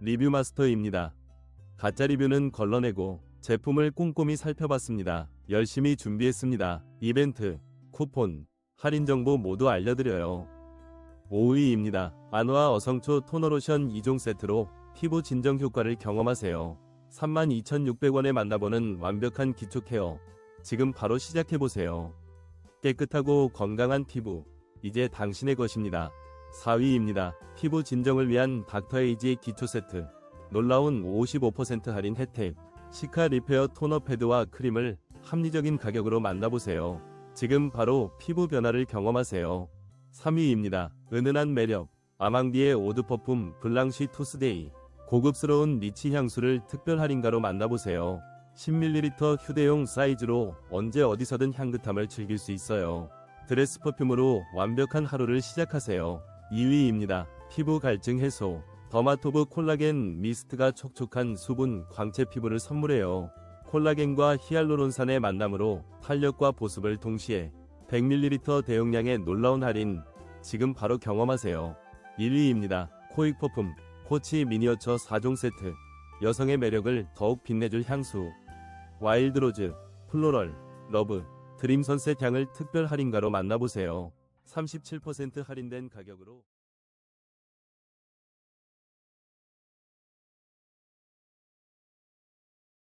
리뷰 마스터입니다. 가짜 리뷰는 걸러내고 제품을 꼼꼼히 살펴봤습니다. 열심히 준비했습니다. 이벤트, 쿠폰, 할인 정보 모두 알려드려요. 5위입니다. 안화 어성초 토너로션 2종 세트로 피부 진정 효과를 경험하세요. 32,600원에 만나보는 완벽한 기초 케어. 지금 바로 시작해보세요. 깨끗하고 건강한 피부. 이제 당신의 것입니다. 4위입니다. 피부 진정을 위한 닥터에이지 기초 세트. 놀라운 55% 할인 혜택. 시카 리페어 토너 패드와 크림을 합리적인 가격으로 만나보세요. 지금 바로 피부 변화를 경험하세요. 3위입니다. 은은한 매력. 아망디의 오드 퍼퓸 블랑쉬 투스데이. 고급스러운 니치 향수를 특별 할인가로 만나보세요. 10ml 휴대용 사이즈로 언제 어디서든 향긋함을 즐길 수 있어요. 드레스 퍼퓸으로 완벽한 하루를 시작하세요. 2위입니다. 피부 갈증 해소. 더마토브 콜라겐 미스트가 촉촉한 수분 광채 피부를 선물해요. 콜라겐과 히알루론산의 만남으로 탄력과 보습을 동시에 100ml 대용량의 놀라운 할인 지금 바로 경험하세요. 1위입니다. 코익 퍼퓸 코치 미니어처 4종 세트 여성의 매력을 더욱 빛내줄 향수 와일드로즈 플로럴 러브 드림 선셋 향을 특별 할인가로 만나보세요. 37% 할인된 가격으로